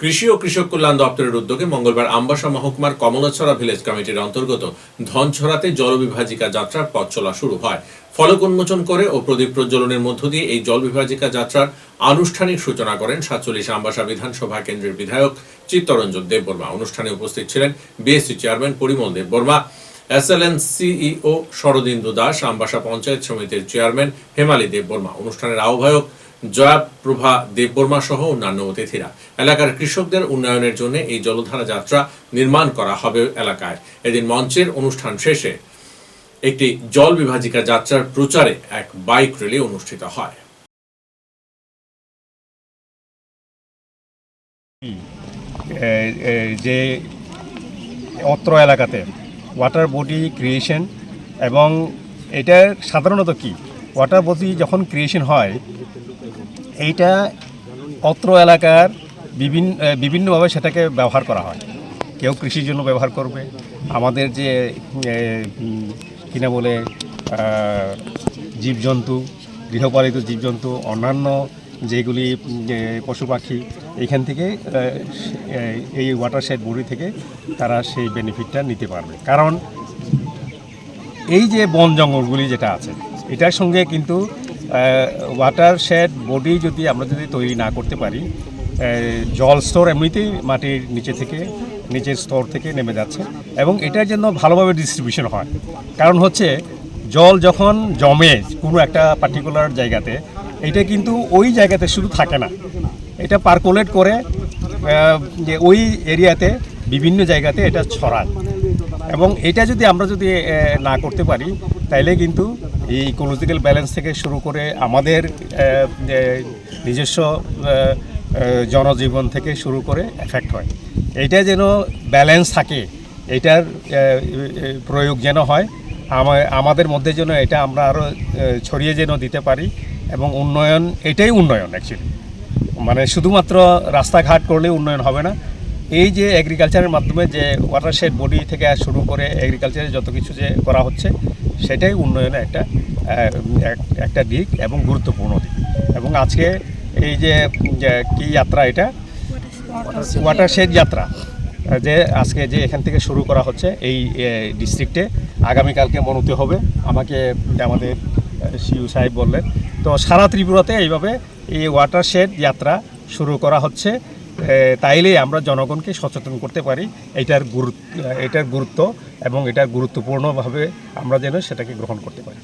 কৃষি ও কৃষক কল্যাণ দপ্তরের উদ্যোগে মঙ্গলবার আমবাসা মহকুমার কমলাছড়া ভিলেজ কমিটির অন্তর্গত ধনছড়াতে জলবিভাজিকা যাত্রার পথ চলা শুরু হয়। ফলক উন্মোচন করে ও প্রদীপ প্রজ্বলনের মধ্য দিয়ে এই জলবিভাজিকা যাত্রার আনুষ্ঠানিক সূচনা করেন সাতচল্লিশ আমবাসা বিধানসভা কেন্দ্রের বিধায়ক চিত্তরঞ্জন দেববর্মা। অনুষ্ঠানে উপস্থিত ছিলেন BSC chairman Parimal Debbarma, SLN CEO Sharadindu Das, Ambassa panchayat সমিতির চেয়ারম্যান হেমালি দেববর্মা। অনুষ্ঠানের আহ্বায়ক জয়াপ্রভা দেববর্মা সহ অন্যান্য অতিথিরা। এলাকার কৃষকদের উন্নয়নের জন্য এই জলধারা যাত্রা নির্মাণ করা হবে এলাকায়। এদিন মঞ্চের অনুষ্ঠান শেষে একটি জল বিভাজিকা যাত্রার প্রচারে এক বাইক র্যালি অনুষ্ঠিত হয়। যে অত্র এলাকাতে ওয়াটার বডি ক্রিয়েশন এবং এটা সাধারণত কি? ওয়াটার বডি যখন ক্রিয়েশন হয়, এইটা অত্র এলাকার বিভিন্ন, বিভিন্নভাবে সেটাকে ব্যবহার করা হয়। কেউ কৃষির জন্য ব্যবহার করবে। আমাদের যে কিনা বলে জীবজন্তু, গৃহপালিত জীবজন্তু, অন্যান্য যেগুলি পশু পাখি, এখান থেকে এই ওয়াটারশেড বডি থেকে তারা সেই বেনিফিটটা নিতে পারবে। কারণ এই যে বন জঙ্গলগুলি যেটা আছে এটার সঙ্গে কিন্তু ওয়াটার শেড বডি যদি আমরা যদি তৈরি না করতে পারি জল স্তর এমনিতেই মাটির নিচে থেকে, নিচের স্তর থেকে নেমে যাচ্ছে এবং এটার জন্য ভালোভাবে ডিস্ট্রিবিউশন হয়। কারণ হচ্ছে, জল যখন জমে কোনো একটা পার্টিকুলার জায়গাতে, এটা কিন্তু ওই জায়গাতে শুধু থাকে না। এটা পার্কুলেট করে যে ওই এরিয়াতে বিভিন্ন জায়গাতে এটা ছড়ায়। এবং এটা যদি আমরা যদি না করতে পারি, তাইলে কিন্তু এই ইকোলজিক্যাল ব্যালেন্স থেকে শুরু করে আমাদের নিজস্ব জনজীবন থেকে শুরু করে এফেক্ট হয়। এটা যেন ব্যালেন্স থাকে, এটার প্রয়োগ যেন হয় আমাদের মধ্যে যেন এটা আমরা আরও ছড়িয়ে যেন দিতে পারি এবং উন্নয়ন, এটাই উন্নয়ন অ্যাকচুয়ালি মানে শুধুমাত্র রাস্তাঘাট করলে উন্নয়ন হবে না, এই যে এগ্রিকালচারের মাধ্যমে যে ওয়াটারশেড বডি থেকে শুরু করে এগ্রিকালচারে যত কিছু যে করা হচ্ছে সেটাই উন্নয়নের একটা এক- একটা দিক এবং গুরুত্বপূর্ণ দিক। এবং আজকে এই যে কি যাত্রা এটা? ওয়াটার ওয়াটারশেড যাত্রা। যে আজকে যে এখান থেকে শুরু করা হচ্ছে এই ডিস্ট্রিক্টে আগামীকালকে মনোতে হবে। আমাকে আমাদের সিউ সাহেব বললেন। তো সারা ত্রিপুরাতে এইভাবে এই ওয়াটার ওয়াটারশেড যাত্রা শুরু করা হচ্ছে। তাইলেই আমরা জনগণকে সচেতন করতে পারি। এটার গুরুত্ব এটার গুরুত্ব এবং এটার গুরুত্বপূর্ণভাবে আমরা যেন সেটাকে গ্রহণ করতে পারি।